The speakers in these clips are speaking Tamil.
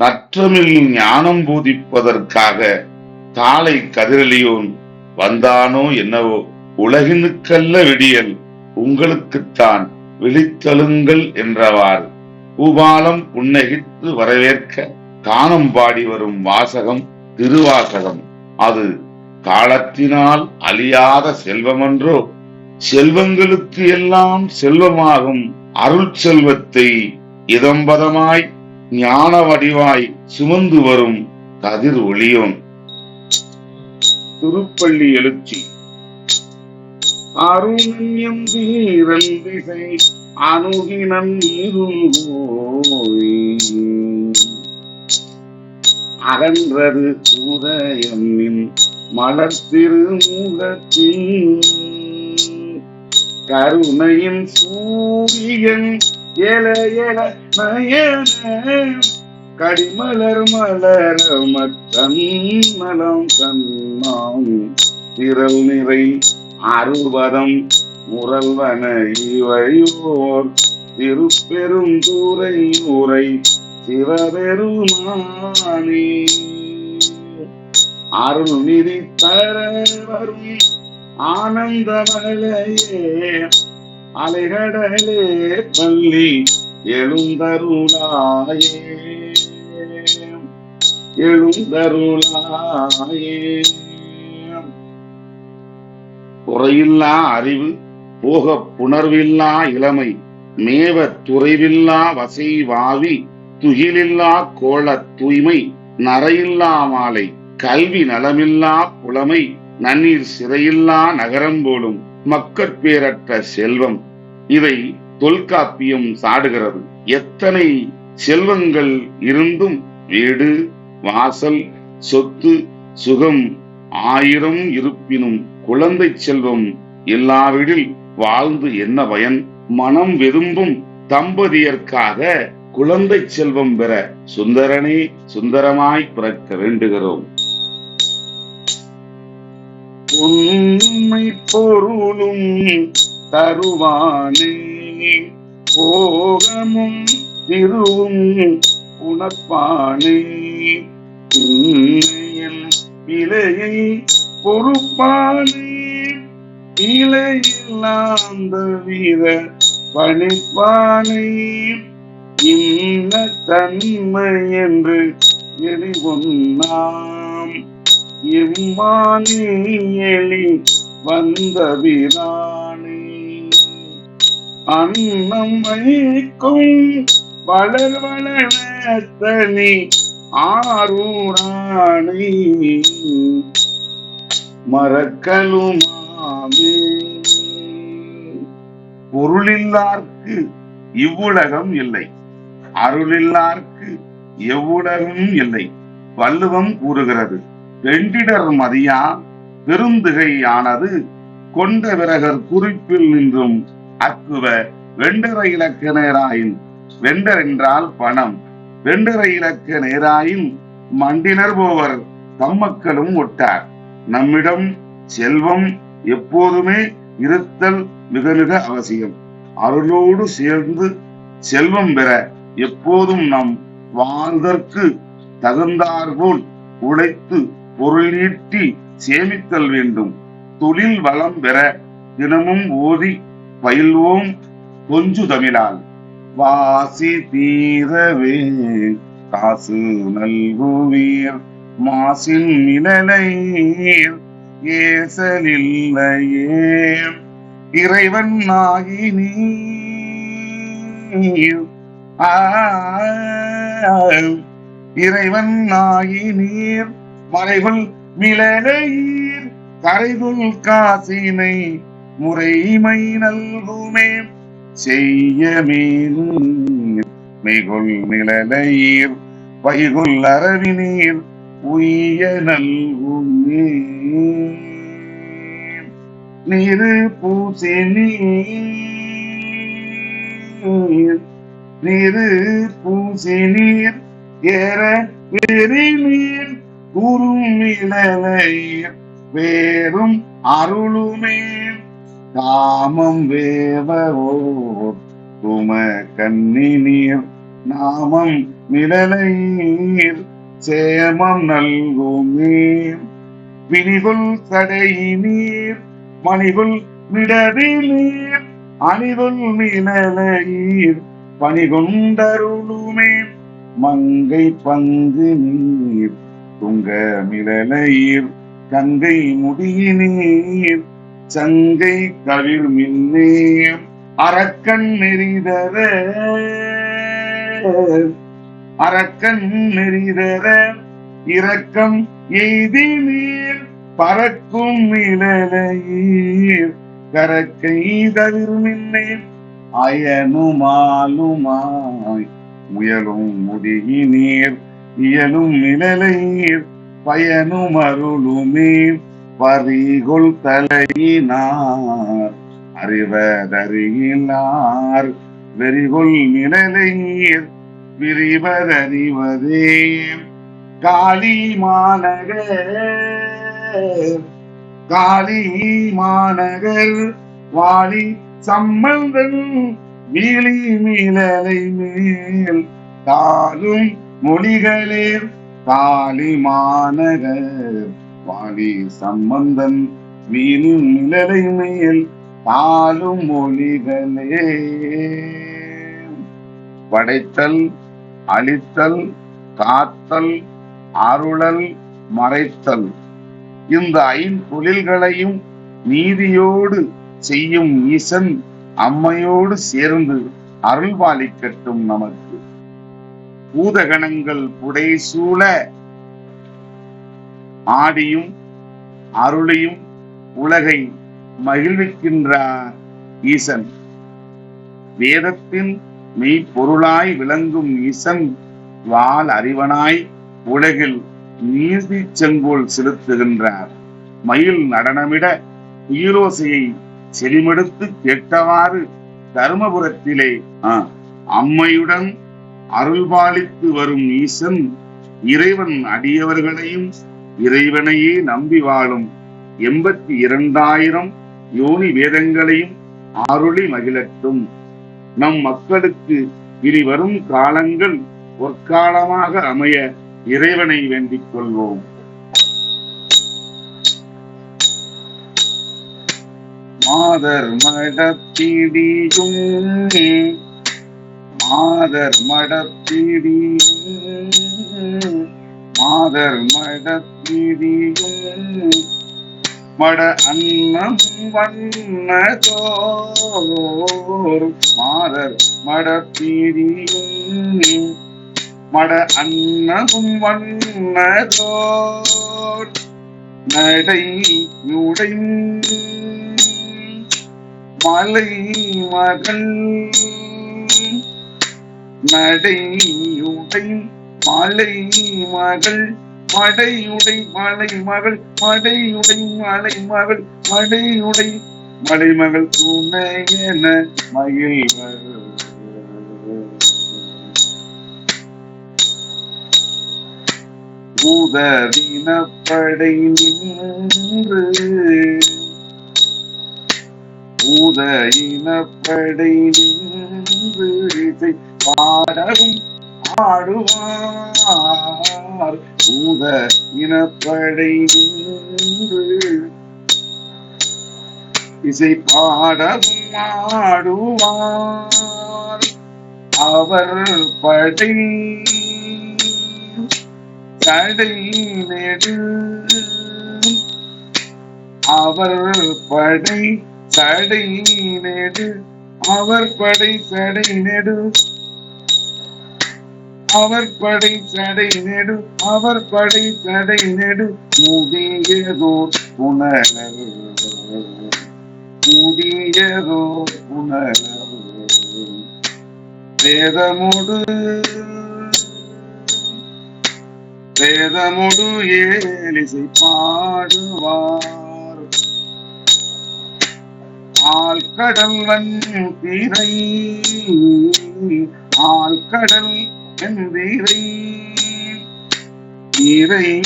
நற்றமில் ஞானம் போதிப்பதற்காக காலை கதிரலியோன் வந்தானோ என்னவோ உலகினுக்கல்ல விடியல் உங்களுக்குத்தான் விழித்தழுங்கள் என்றவாறு. பூபாலம் புன்னகித்து வரவேற்க கானம் பாடி வரும் வாசகம் திருவாசகம். அது காலத்தினால் அழியாத செல்வமன்றோ? செல்வங்களுக்கு எல்லாம் செல்வமாகும் அருள் செல்வத்தை இதம்பதமாய் ஞான வடிவாய் சுமந்து வரும் கதிர் ஒளியோன். திருப்பள்ளி எழுச்சி. அருண்யம் வீரல் திசை அணுகினன் அகன்றது உதயமின் மலர் திருமுகத்தின். கருணையின் சூரியன் எல எல கடிமலர் மலர மலம் கண்ணாம் திரள் நிறை அறுபதம் முரல்வன இவையோர் திருப்பெரும் தூரை உரை சிவபெருமானே. அருள் நிதி தர வரும் ஆனந்த மலையே. அலைகடலே பள்ளி எழுந்தருளாயே. எழுந்தருளாயே. குறையில்லா அறிவு போக புணர்வில்லா இளமை மேவ துறைவில்லா வசை வாவி துகிலில்லா கோள தூய்மை நரையில்லா மாலை கல்வி நலமில்லா புலமை நன்னீர் சிறையில்லா நகரம் போலும் மக்கட்பேரற்ற செல்வம் இதை தொல்காப்பியம் சாடுகிறது. எத்தனை செல்வங்கள் இருந்தும் வீடு வாசல் சொத்து சுகம் ஆயிரம் இருப்பினும் குழந்தை செல்வம் இல்லாவிடில் வாழ்ந்து என்ன பயன்? மனம் வெதும்பும் தம்பதியர்க்காக குழந்தை செல்வம் பெற சுந்தரனே சுந்தரமாய் பிறக்க வேண்டுகிறோம். உண்மை பொருளும் தருவானே. போகமும் திருவும் உணர்ப்பானே. உன்னையின் இலையை பொறுப்பானே. இலையில்லாந்த வீர பணிப்பானே. இன்ன தன்மை என்று எளிவொன்னாம் இம்மானியலி வந்த வீரானே அன்னம் வைக்கும் வளர் வளர்த்தனி ஆரூராணி மறக்கலுமாமே. பொருளில்லார்க்கு இவ்வுலகம் இல்லை. அருளில்லார்க்கு எவ்வுலகம் இல்லை. வள்ளுவம் கூறுகிறது வெண்டிடர் மதியா பெருந்துகையானது கொண்ட விரகர் குறிப்பில் நின்றும் அக்குவ. வெண்டர இலக்க நேராயின். வெண்டர் என்றால் பணம். வெண்டர இலக்க நேராயின் மண்டினர் போவர். தம்மக்களும் ஒட்டார். நம்மிடம் செல்வம் எப்போதுமே இருத்தல் மிக மிக அவசியம். அருளோடு சேர்ந்து செல்வம் பெற எப்போதும் நம் வாழ்தற்கு தகுந்தாற்போல் உழைத்து பொருள் நீட்டி சேமித்தல் வேண்டும். தொழில் வளம் பெற தினமும் ஓதி பயில்வோம் கொஞ்சு தமிழால் வாசி தீரவே காசு நல்குவீர் மாசின் நிழலையீர் ஏசலில்லையே இறைவன் ஆகி நீர் ஆ, இறைவன் ஆகி நீர் மறைவுள் மிளலையீர் கரைதுள் காசினை முறைமை நல்குமே. செய்ய மிகுல் நிழலையீர் வைகுல் அரவினீர் உய்ய நல்குமே. நிறு பூசி நீர் நீரு பூசி நீர் ஏற வெறி நீர் குறும் இளலையீர் வேறும் அருளுமே. காமம் வேவோ தும கண்ணினீர் நாமம் நிழலையீர் சேமம் நல்குமே வினிகுள் சடையினீர் மணிகுள் மிடரிலீர் அணிகுள் மினலையீர் பணிகொண்டருளுமே. மங்கை பங்கு நீர் துங்க மிளலையீர் கங்கை முடியினீர். சங்கை கவிர் மின்னே அரக்கன் நெறிதர. அரக்கன் நெறிதர. இரக்கம் எய்தி நீர் பறக்கும் இளலையீர் கரக்கை தவிர் மின்னே அயனுமாலுமாய் முயலும் முடியினீர் இயலும் நிழலையீர் பயனும் அருளுமே பறிகொள் தலையினார் அறிவதறியினார். வெறிகுள் நிழலையீர் விரிவதறிவதே. காளி மாநகர் காளி மாநகர். வாலி சம்பந்தன் வீழி மீளலை மேல். தாழும் மொழிகளே காளி மாநகர். வாலி சம்பந்தன் வீணும் நிழலை மேல் தாழும் மொழிகளே படைத்தல் அழித்தல் காத்தல் அருளல் மறைத்தல். இந்த ஐந்தொழில்களையும் நீதியோடு செய்யும் ஈசன் அம்மையோடு சேர்ந்து அருள்பாலிக்கட்டும் நமக்கு. பூதகணங்கள் புடைசூழ ஆடியும் அருளையும் உலகை மகிழ்விக்கின்றார் ஈசன். வேதத்தின் மெய்ப்பொருளாய் விளங்கும் ஈசன் வால் அறிவனாய் உலகில் நீதி செங்கோல் செலுத்துகின்றார். மயில் நடனமிட உயிரோசையை செலிமெடுத்து கேட்டவாறு தருமபுரத்திலே அம்மையுடன் அருள்பாலித்து வரும் ஈசன் இறைவன் அடியவர்களையும் இறைவனையே நம்பி வாழும் எண்பத்தி இரண்டாயிரம் யோனி வேதங்களையும் அருளி மகிழட்டும். நம் மக்களுக்கு இனி வரும் காலங்கள் பொற்காலமாக அமைய இறைவனை வேண்டிக் கொள்வோம். மாதர் மடப்பிடியும் மாதர் மடப்பிடியும் மாதர் மடப்பிடியும் மட அன்னம் வண்ணதோர் மாதர் மடப்பிடியும் மட அன்னமும் வண்ணதோர் நடை நுடை மலை மகள். நடையுடை மாலை மகள் மடையுடை மலை மகள் மடையுடை மலை மகள் மடையுடை மலை மகள் துணை என மயில் உதவினப்படை நின்று உதயினப்படை நின்று பாடவும் ஆடுவார் பூத இனப்படை நின்று இசை பாடவும் ஆடுவார் அவர் படை தடை நெடு. அவர் படை தடை நெடு. அவர் படை தடை நெடு. அவர் படை தடை நெடு அவர் படை தடை நெடு. முதியதோ புனலர் முதியதோ புனலர் வேதமுடு வேதமுடு ஏலிசை பாடுவார். ஆழ்கடல் வந்திரை ஆழ்கடல் வெந்திரை இறை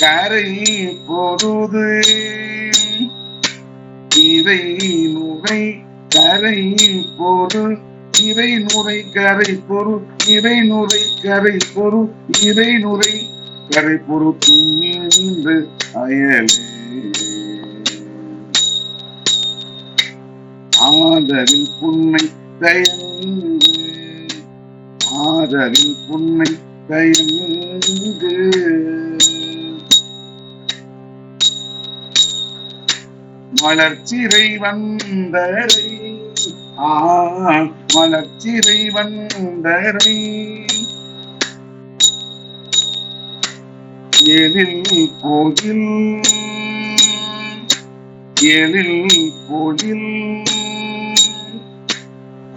கரை பொருது. இறை நுரை கரை பொருள் இறை நுரை கரை பொருள் இறை நுரை கரை பொரு இறை நுரை கரை பொருத்தும் துணிந்து அயலே. ஆதரில் புன்னை தயங்கு ஆதரில் புன்னை தயங்கு மலர்ச்சிறை வந்தரை ஆ மலர்ச்சிறை வந்தரை. எழில் கோயில் எழில் கோயில்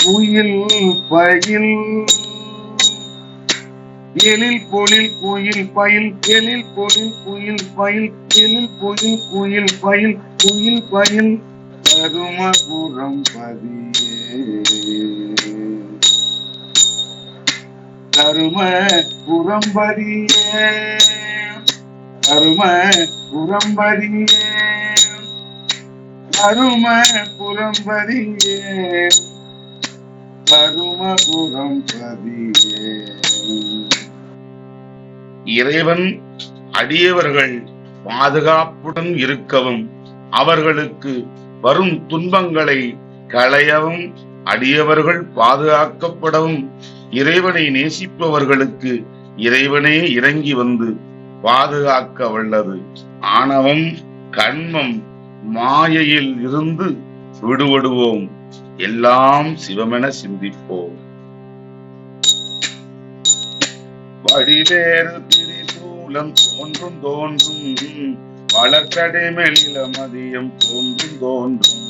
குயில் பயில் எழில் பொழில் குயில் பயில் எழில் பொழில் குயில் பயில் எழில் பொழில் குயில் பயில் குயில் பயில். தருமபுரம் பதியே. தரும புறம்பதியே தரும புறம்பதியே தரும புறம்பதியே பதியே இறைவன் அடியவர்கள் பாதுகாப்புடன் இருக்கவும் அவர்களுக்கு வரும் துன்பங்களை களையவும் அடியவர்கள் பாதுகாக்கப்படவும் இறைவனை நேசிப்பவர்களுக்கு இறைவனே இறங்கி வந்து பாதுகாக்க வல்லது. ஆணவம் கண்மம் மாயையில் இருந்து விடுபடுவோம். எல்லாம் சிவமென சிந்திப்போம். வழிவேறு திரிசூலம் தோன்றும் தோன்றும் வளர்க்கடை மெல்ல மதியம் தோன்றும் தோன்றும்.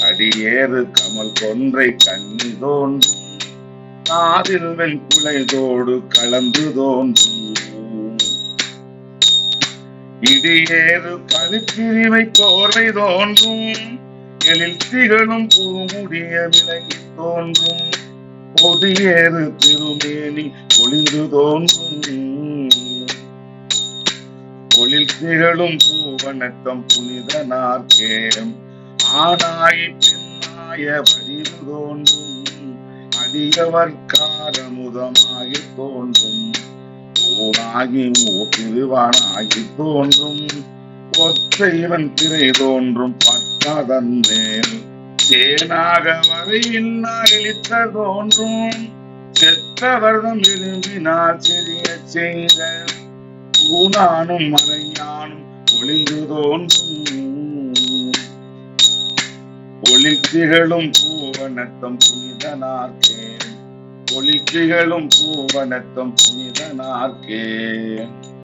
அடியேறு கமல் கொன்றை கண்ணி தோன்றும் காதில் வெண்குலைதோடு கலந்து தோன்றும். இடியேறு கருப்பிரிவை கோர்வை தோன்றும் எழில் திகழும் பூமுடிய விலகி தோன்றும். கொடியேறு திருமேனி ஒளிந்து தோன்றும். ஒளில் திகழும் பூவனத்தம் புனித நாற்கேயம். ஆனாய் பெண்ணாய வடிவு தோன்றும். அடியவர்காரமுதமாகி தோன்றும். ஊனாகி திருவானாகி தோன்றும். ஒற்றைவன் திரை தோன்றும். பட்டதன் மேல் தேனாக வரை இழித்த தோன்றும். செத்தவர்தம் விரும்பினார் சிறிய செய்த ஊனானும் மறையானும் ஒளிந்து தோன்றும். ஒளித்திகளும் பூவனத்தம் புனிதனார்க்கே ஒளித்திகளும் பூவனத்தம் புனிதனார்க்கே